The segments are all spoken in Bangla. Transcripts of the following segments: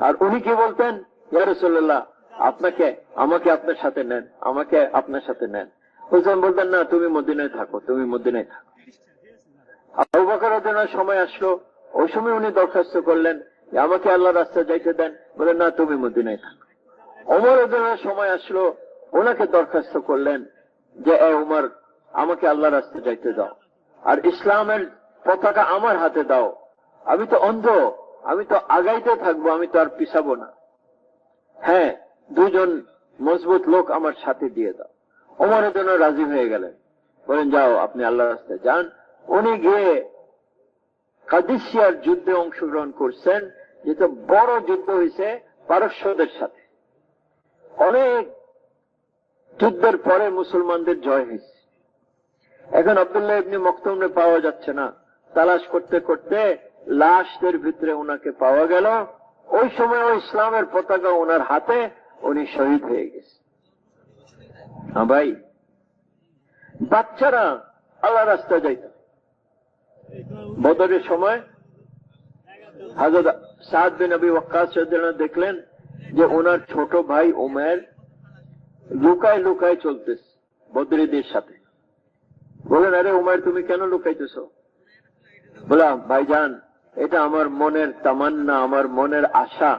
আর উনি কি বলতেন? ইয়ারসল্লাহ আপনাকে, আমাকে আপনার সাথে নেন, আমাকে আপনার সাথে নেন। হুসেন বলতেন, না, তুমি মদিনায় থাকো, তুমি মদিনায় থাকো। সময় আসলো। ওই সময় উনি দরখাস্ত করলেন আমাকে আল্লাহ রাস্তা যাইতে দেন। বলে, না, তুমি মদিনায় থাকো। অমর রাদিয়াল্লাহু সময় আসলো। ওনাকে দরখাস্ত করলেন, যে, এ উমর, আমাকে আল্লাহ রাস্তা যাইতে দাও। আর ইসলামের পতাকা আমার হাতে দাও। আমি তো অন্ধ আমি তো আগাইতে থাকব, আমি তো আর পিছাবো না। হ্যাঁ দুজন মজবুত লোক আমার সাথে দিয়ে দাও। ওমরের জন্য রাজি হয়ে গেলেন। বলেন, যাও, আপনি আল্লাহ রাস্তায় যান। উনি গিয়ে কাদিসিয়ার যুদ্ধে অংশগ্রহণ করছেন যেটা বড় যুদ্ধ হয়েছে পারস্যদের সাথে। অনেক যুদ্ধের পরে মুসলমানদের জয় হয়েছে। এখন আবদুল্লাহ ইবনি মকতুমরে পাওয়া যাচ্ছে না। তালাশ করতে করতে লাশদের ভিতরে ওনাকে পাওয়া গেল। ওই সময় ওই ইসলামের পতাকা ওনার হাতে, উনি শহীদ হয়ে গেছে। হ্যাঁ ভাই, বাচ্চারা আল্লাহ রাস্তা যাইত। বদরের সময় হাজর সাদ বিন নবী ওয়াক্কাস দেখলেন যে ওনার ছোট ভাই উমের লুকায় লুকায় চলতেছে বদরিদের সাথে। বলেন আরে উমার, তুমি কেন লুকাইতেছ? বলা ভাইজান এটা আমার মনের তামান্না, আমার মনের আশা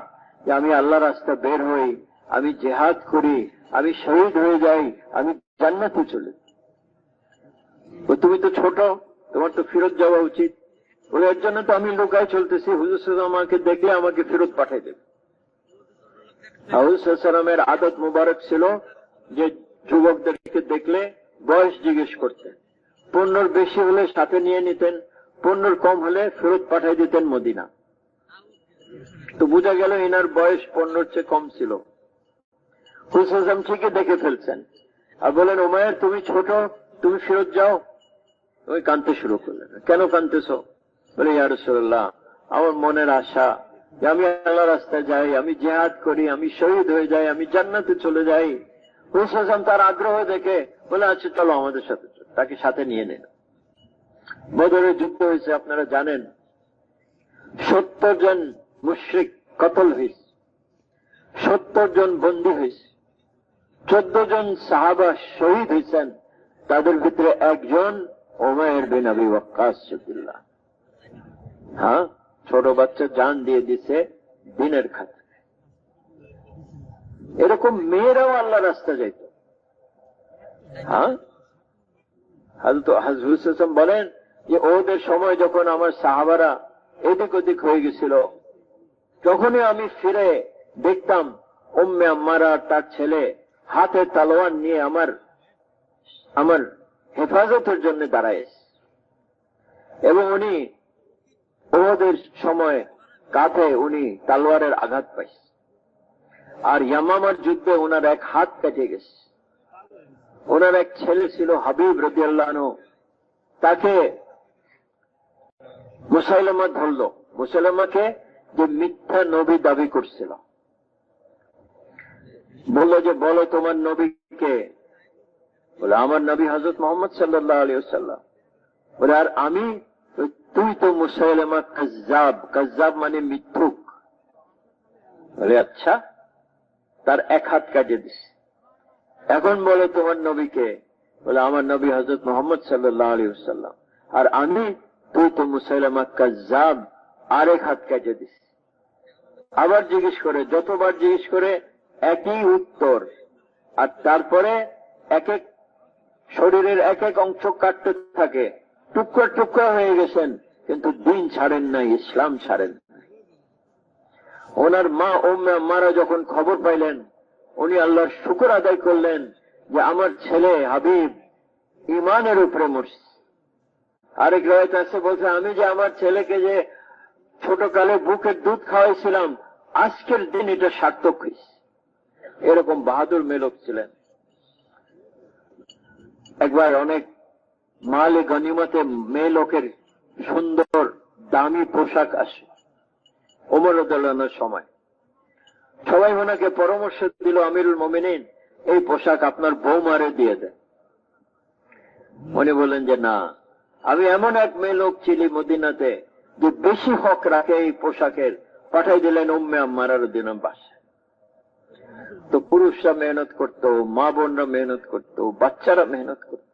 যে আমি আল্লাহ রাস্তা বের হই, আমি জেহাদ করি, আমি শহীদ হয়ে যাই, আমি জান্নাতে চলে তুমি তো ছোট, তোমার তো ফেরত যাওয়া উচিত। বলে, এর জন্য তো আমি লুকায় চলতেছি, হুজুর আমাকে দেখলে আমাকে ফেরত পাঠাই দেবে। হাউসালামের আদত মুবারক ছিল যে যুবকদেরকে দেখলে বয়স জিজ্ঞেস করতেন। পণ্যর বেশি হলে সাথে নিয়ে নিতেন। পণ্যর কম হলে ফেরত পাঠাই দিতেন মদিনা। তো বোঝা গেল এনার বয়স পণ্যর চেয়ে কম ছিল। হুসাম ঠিকই দেখে ফেলছেন। আর বলেন, ওমায়ের, তুমি ছোট, তুমি ফেরত যাও। ওই কানতে শুরু করলেন। কেন কানতেছ? বলে ইয়ারসল্লাহ আমার মনের আশা আমি আল্লাহ রাস্তায় যাই, আমি জেহাদ করি, আমি শহীদ হয়ে যাই, আমি জান্নাতে চলে যাই। হুসাম তার আগ্রহ দেখে বলে আচ্ছা চলো আমাদের সাথে, তাকে সাথে নিয়ে নেন বদরের যুদ্ধ হয়েছে, আপনারা জানেন। সত্তর জন মুশ্রিক কতল হয়েছে, সত্তর জন বন্দী হয়েছে, চোদ্দ জন সাহাবা শহীদ হয়েছেন, তাদের ভিতরে একজন ওমায়ের বিন আবি ওয়াক্কাস হ্যাঁ ছোট বাচ্চা জান দিয়ে দিছে দিনের খাতে এরকম মেয়েরাও আল্লাহ রাস্তা যাইত। হ্যাঁ হাজরুল বলেন যে ওদের সময় যখন আমার সাহাবারা এদিক ওদিক হয়ে গেছিল যখনই আমি ফিরে দেখতাম ওম্মে আম্মারা আর তার ছেলে হাতে তালোয়ার নিয়ে আমার আমার হেফাজতের জন্য দাঁড়ায় এবং উনি ওদের সময় কাঁধে উনি তালোয়ারের আঘাত পাইছে। আর ইয়ামামার যুদ্ধে ওনার এক হাত কেটে গেছে। ওনার এক ছেলে ছিল হাবিব রদিয়াল্লাহ তাকে মুসাইলামা ধরল। মুসাইলামাকে যে মিথ্যা নবী দাবি করছিল। বলল যে, বলো তোমার নবীকে বলে, আমার নবী হজরত মোহাম্মদ সাল্লাহ আলিয়াল্লাম বলে, আর আমি? তুই তো মুসাইলামা কাজাব কাজাব মানে মিথ্যুক। বলে আচ্ছা তার এক হাত কাটিয়ে দিস। এখন বলে তোমার নবীকে বলে, আমার নবী হজরত মোহাম্মদ সাল্লাহ আলী সাল্লাম আর আমি তুই তো মুসাইলামা কাজাব আরেক হাত কাজে দিস আবার জিজ্ঞেস করে, যতবার জিজ্ঞেস করে একই উত্তর। আর তারপরে এক এক শরীরের এক এক অংশ কাটতে থাকে। টুকরা টুকরা হয়ে গেছেন, কিন্তু দিন ছাড়েন নাই, ইসলাম ছাড়েন ওনার মা ওম্মা মারা যখন খবর পাইলেন, উনি আল্লাহর শুকুর আদায় করলেন যে, আমার ছেলে হাবিব ইমানের উপরে মরছে। আরেক রয়েছে আছে বলছে, আমি যে আমার ছেলেকে যে ছোট কালে বুকের দুধ খাওয়াইছিলাম, আজকের দিন এটা সার্থক হয়েছে এরকম বাহাদুর মেলক ছিলেন। একবার অনেক মালে গনিমতে মেয়ে লোকের সুন্দর দামি পোশাক আসে ওমর উদ্দালনের সময়। সবাই ওনাকে পরামর্শ দিল, আমিরুল মমিনিন, এই পোশাক আপনার বৌমারে দিয়ে দেন। উনি বলেন যে, না আমি এমন এক মেয়ে লোক ছিলি মদিনাতে যে বেশি হক রাখে এই পোশাকের। পাঠাই দিলেন উম্মে আম্মার দিন বাসায় তো পুরুষরা মেহনত করত, মা বোনরা মেহনত করত, বাচ্চারা মেহনত করত।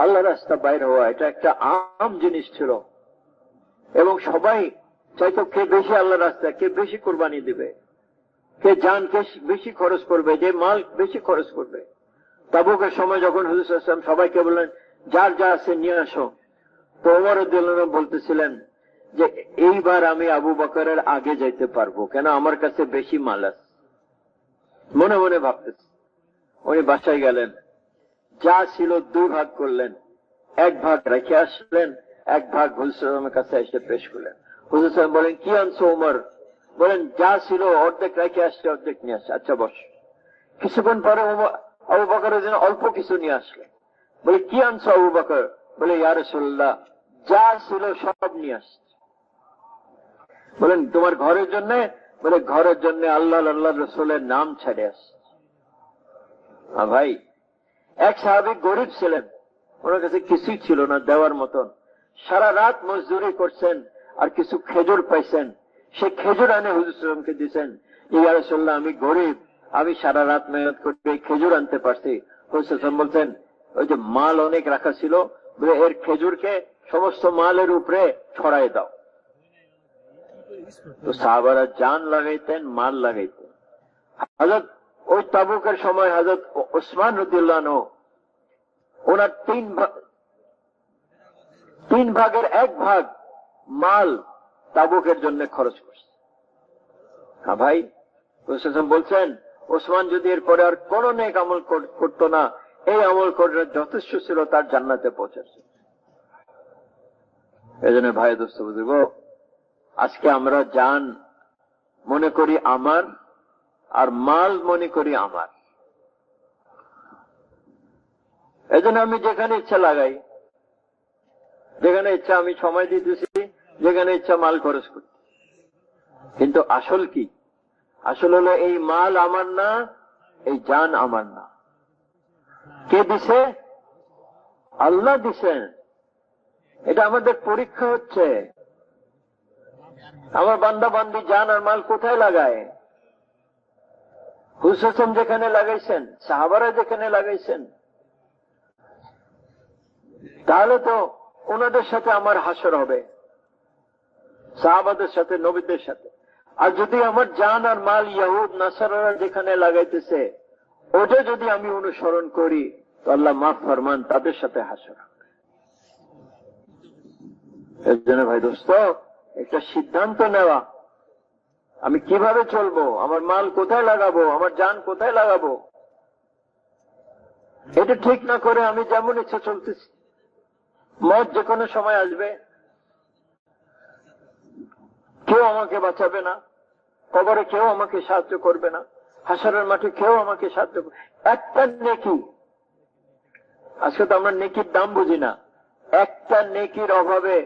আল্লাহ রাস্তা বাইর হওয়া, এটা একটা আম জিনিস ছিল। এবং সবাই চাইতো কে বেশি আল্লাহ রাস্তা কে বেশি কোরবানি দিবে। কে যান কে বেশি খরচ করবে, যে মাল বেশি খরচ করবে। তাবুকের সময় যখন হুজুর সবাইকে বললেন যার যা আছে নিয়ে আসো। তো ওমর বলতেছিলেন যে, এইবার আমি আবু বকরের আগে যাইতে পারব, কেন আমার কাছে বেশি মাল আছে। মনে মনে ভাবতেছে। উনি বাসায় গেলেন। যা ছিল দুই ভাগ করলেন। এক ভাগ রেখে আসলেন, এক ভাগ হুজুরের কাছে এসে পেশ করলেন। হুজুর বলেন, কি আনছো উমর বলেন, যা ছিল অর্ধেক রেখে আসছে, অর্ধেক নিয়ে আসছে। আচ্ছা বস। কিছুক্ষণ পরে আবু বকরের জন্য অল্প কিছু নিয়ে আসলেন। বলে কি আনছো আবু বকর বলে ইয়ারসুল্লাহ যা ছিল সব নিয়ে আসছে। বলেন, তোমার ঘরের জন্য? বলে, ঘরের জন্য আল্লাহ আল্লাহ রসুলের নাম ছেড়ে আসছে। ভাই, এক সাহাবি গরিব ছিলেন। ওনার কাছে কিছুই ছিল না, দেওয়ার মতন। সারা রাত মজদুরি করছেন আর কিছু খেজুর পাইছেন। সে খেজুর আনে হুজুরকে দিচ্ছেন ইয়ারসল্লাহ আমি গরিব, আমি সারা রাত মেহনত করে খেজুর আনতে পারছি। হুজুর বলছেন ওই যে মাল অনেক রাখা ছিল এর খেজুরকে সমস্ত মালের উপরে ছড়াই দাও। তো সাহাবারা জান লাগাইতেন, মাল লাগাইতেন। হাজরত ওই তাবুকের সময় হাজরত ওসমান রুদুল্লাহ ওনার তিন তিন ভাগের এক ভাগ মাল তাবুকের জন্য খরচ করছে। হ্যাঁ ভাই বলছেন, ওসমান যদি এরপরে আর কোন নেক আমল করতো না এই আমল করে যথেষ্ট ছিল, তার জান্নাতে পৌঁছাচ্ছে এই জন্য ভাই, দোস্ত বুঝব আজকে আমরা জান মনে করি আমার আর মাল মনে করি আমার। এই জন্য আমি যেখানে ইচ্ছা লাগাই, যেখানে ইচ্ছা আমি সময় দিতেছি, যেখানে ইচ্ছা মাল খরচ করি কিন্তু আসল কি? আসল হলো এই মাল আমার না, এই জান আমার না। দিছে? আল্লাহ দিছেন এটা আমাদের পরীক্ষা হচ্ছে। আমার বান্দা বান্দি জান আর মাল কোথায় লাগায়? হুসেন যেখানে লাগাইছেন, সাহাবারা যেখানে লাগাইছেন, তাহলে তো ওনাদের সাথে আমার হাসর হবে, সাহাবাদের সাথে, নবীদের সাথে। আর যদি আমার জান আর মাল ইয়াহুদ, নাসারারা যেখানে লাগাইতেছে ওটা যদি আমি অনুসরণ করি আল্লাহ মাফ ফরমান, তাদের সাথে হাসর জন্য ভাই দোস্ত, একটা সিদ্ধান্ত নেওয়া। আমি কীভাবে চলবো? আমার মাল কোথায় লাগাবো? আমার জান কোথায় লাগাবো? এটা ঠিক না করে আমি যেমন ইচ্ছা চলতেছি। মত যে কোনো সময় আসবে। কেউ আমাকে বাঁচাবে না। কবরে কেউ আমাকে সাহায্য করবে না। হাসারের মাঠে কেউ আমাকে সাহায্য একটা নেকি। আজকে তো আমরা নেকির দাম বুঝি না। একটা নেকির অভাবে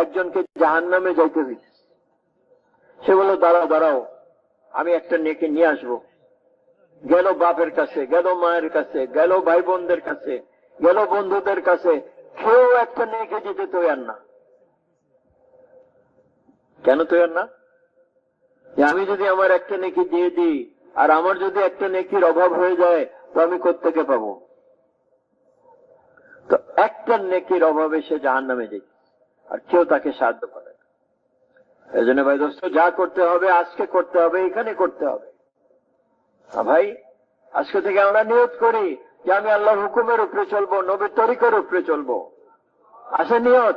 একজনকে জাহান নামে যাইতে দিচ্ছে সে বলল, দাঁড়াও দাঁড়াও, আমি একটা নেকি নিয়ে আসব। গেল বাপের কাছে, গেল মায়ের কাছে, গেল ভাই বোনদের কাছে, গেল বন্ধুদের কাছে, কেউ একটা নেকি দিতে তৈয়ার না। কেন তৈয়ার না? আমি যদি আমার একটা নেকি দিয়ে দিই আর আমার যদি একটা নেকির অভাব হয়ে যায়, তো আমি কোথেকে পাবো? তো একটা নেকির অভাবে সে জাহান নামে যাই আর কেউ তাকে সাহায্য করে এই জন্য ভাই দোস্ত, যা করতে হবে, আজকে করতে হবে, এখানে করতে হবে। ভাই, আজকে থেকে আমরা নিয়ত করি যে আমি আল্লাহর হুকুমের উপরে চলবো, নবীর তরিকের উপরে চলবো। আসে নিয়ত।